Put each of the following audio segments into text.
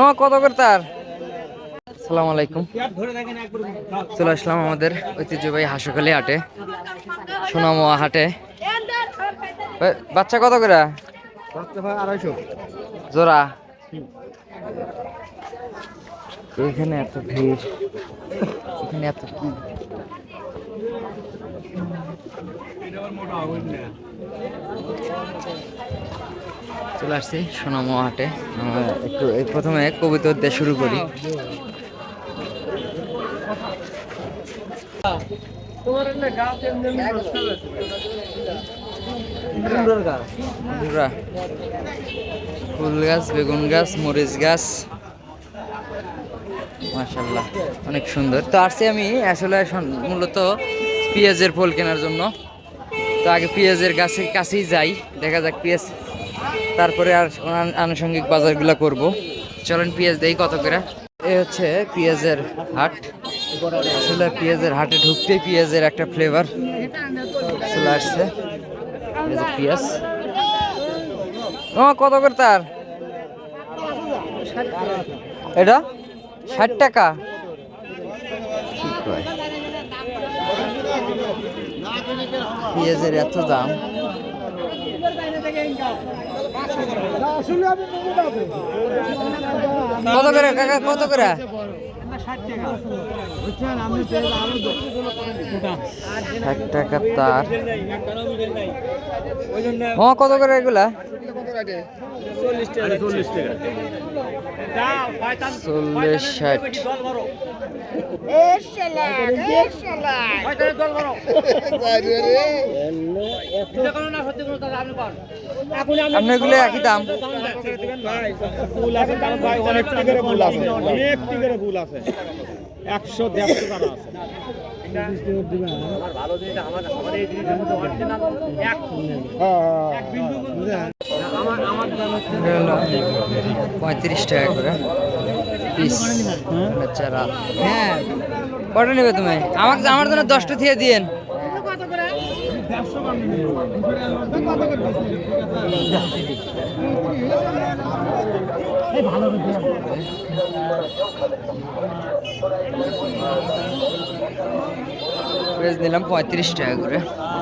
ও কত করে তার? সালাম আলাইকুম। চলে আসলাম আমাদের ঐতিহ্যবাহী হাসকালি হাটে সোনামোয়া হাটে। বাচ্চা কত করে? আড়াইশো। জোড়া? এখানে এত ভিড় এখানে এত কি চলে আসছি সোনামোয়া হাটে। একটু প্রথমে দিয়ে শুরু করি। ফুল গাছ, বেগুন গাছ, মরিচ গাছ। মাশাল্লাহ অনেক সুন্দর। তো আসছি আমি আসলে মূলত পেঁয়াজের ফুল কেনার জন্য। তো আগে পেঁয়াজের গাছে, কাছেই যাই, দেখা যাক পেঁয়াজ। তারপরে আর আনুষঙ্গিক বাজারগুলো করব। চলেন পেঁয়াজ দেই কত করে? এ হচ্ছে পেঁয়াজের হাট। আসলে পেঁয়াজের হাটে ঢুকতেই পেঁয়াজের একটা ফ্লেভার চলে আসছে। পেঁয়াজ। ও, কত করে তার? এটা? ষাট টাকা কি কয়? পেঁয়াজের এত দাম। কত করে, কাকা, কত করে? ষাট টাকা তার। ও কত করে এগুলা? চল্লিশ টাকা। চল্লিশ ষাট। আপনার একই দাম। ফুল আছে তার ভাই অনেক টিকারে ফুল আছে। অনেক টিকারে ফুল আছে। একশো দেড়শো টাকা আছে। পঁয়ত্রিশ টাকা করে পিস চারা। হ্যাঁ কটা নেবে তুমি? আমাকে আমার জন্য দশটা দিয়ে দিয়েন। নিলাম পঁয়ত্রিশ টাকা করে।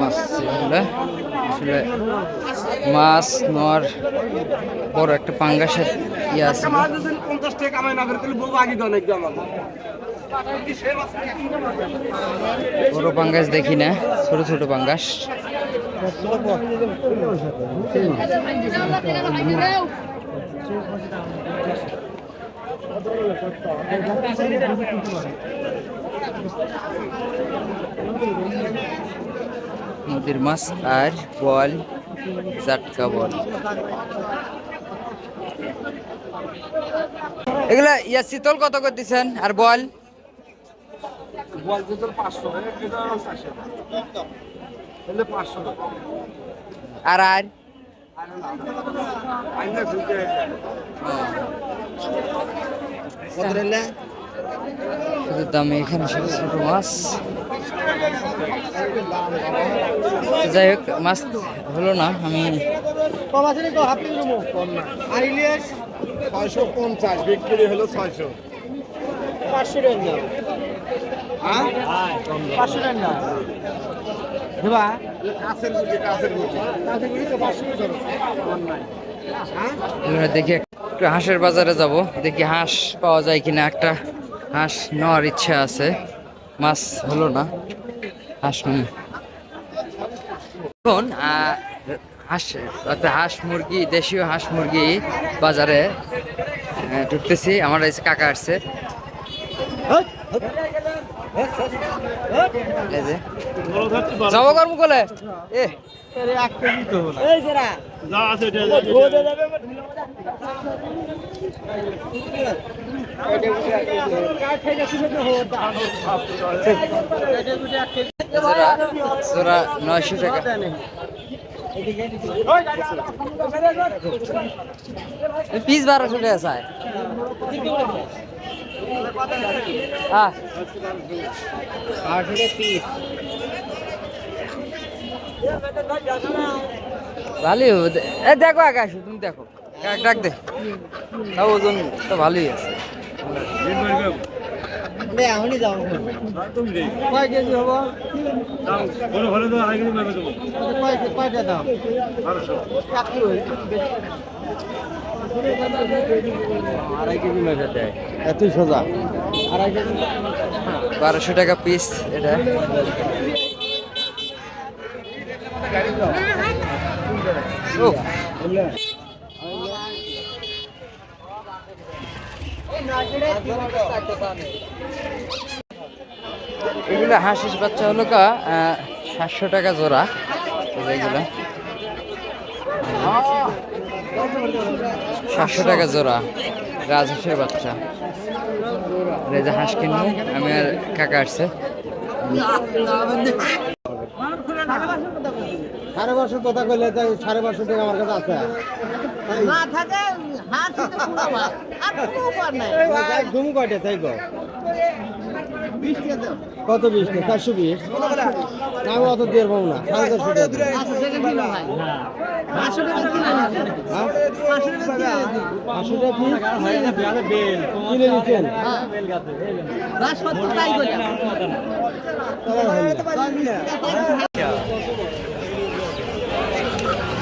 মাছ এগুলা। আসলে মাছ নোয়ার বড় একটা পাঙ্গাসের ইয়ে আছে বড় পাঙ্গাস দেখি না, ছোট ছোট পাঙ্গাস। নদীর মাছ আর বল জাটকা বল। এগুলা ইয়া শীতল কত করে দিচ্ছেন আর বল? আর আর আইনা দামে এখানে ছোট ছোট মাছ? যাই হোক মাছ হলো না আমি ছয়শো পঞ্চাশ বিক্রি হলো ছয়শো। পাঁচশো টাকা হ্যাঁ? পাঁচশো টাকা দেবা? কাছের গুটি কাছের গুটি কাছের গুটি তো পাঁচশো টাকা হ্যাঁ? দেখি একটু হাঁসের বাজারে যাব। দেখি হাঁস পাওয়া যায় কিনা। একটা হাঁস নেওয়ার ইচ্ছা আছে। মাছ হলো না। হাঁস এখন হাঁস অর্থাৎ হাঁস মুরগি দেশীয় হাঁস মুরগি বাজারে ঢুকতেছি। আমার এই যে কাকা আসছে। যাব কলে? এ। জোড়া টাকা। পিস বারোশো টাকা চাই। হ্যাঁ ভালোই হবে। এ দেখো আসো, তুমি দেখো। ডাক দে। ওজন তো ভালোই আছে। এখনই যাও। কয় কেজি হব? কয় কয়টা দাম আড়াই কেজি মেঘা দেয় এতই সোজা। আড়াই কেজি? বারোশো টাকা পিস এটা। এগুলো হাঁসিস বাচ্চা হলো কা সাতশো টাকা জোড়া। এগুলা। সাতশো টাকা জোড়া, রাজহাঁসের বাচ্চা। যে হাঁস কিনবো, আমি আর কাকা আসছে। সাড়ে পাঁচশো কথা কইলে সাড়ে পাঁচশো টাকা আমার কাছে আছে। না থাকে হাত আর কোনো উপায় নাই। তুমি কয়টা তাই কত বিশ চারশো বিশ? আমি অত দিয়ে পাবো না সাড়ে চারশো পাঁচশো টাকা কিলো হ্যাঁ? পাঁচশো টাকা কিলো পাঁচশো টাকা পিস কিনে নিচ্ছেন না সত্তর তাই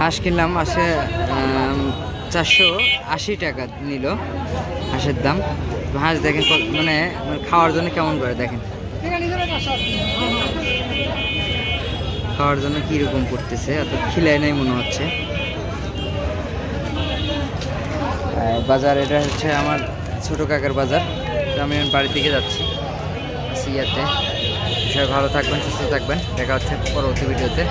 হাঁস কিনলাম আসে চারশো আশি টাকা নিল হাঁসের দাম। হাঁস দেখেন মানে মানে খাওয়ার জন্য কেমন করে দেখেন? খাওয়ার জন্য কীরকম করতেছে? এত খিলায় নাই মনে হচ্ছে। বাজার, এটা হচ্ছে আমার ছোট কাকার বাজার। আমি বাড়ির দিকে যাচ্ছি সিয়াতে সবাই ভালো থাকবেন, সুস্থ থাকবেন। দেখা হচ্ছে পরবর্তী ভিডিওতে।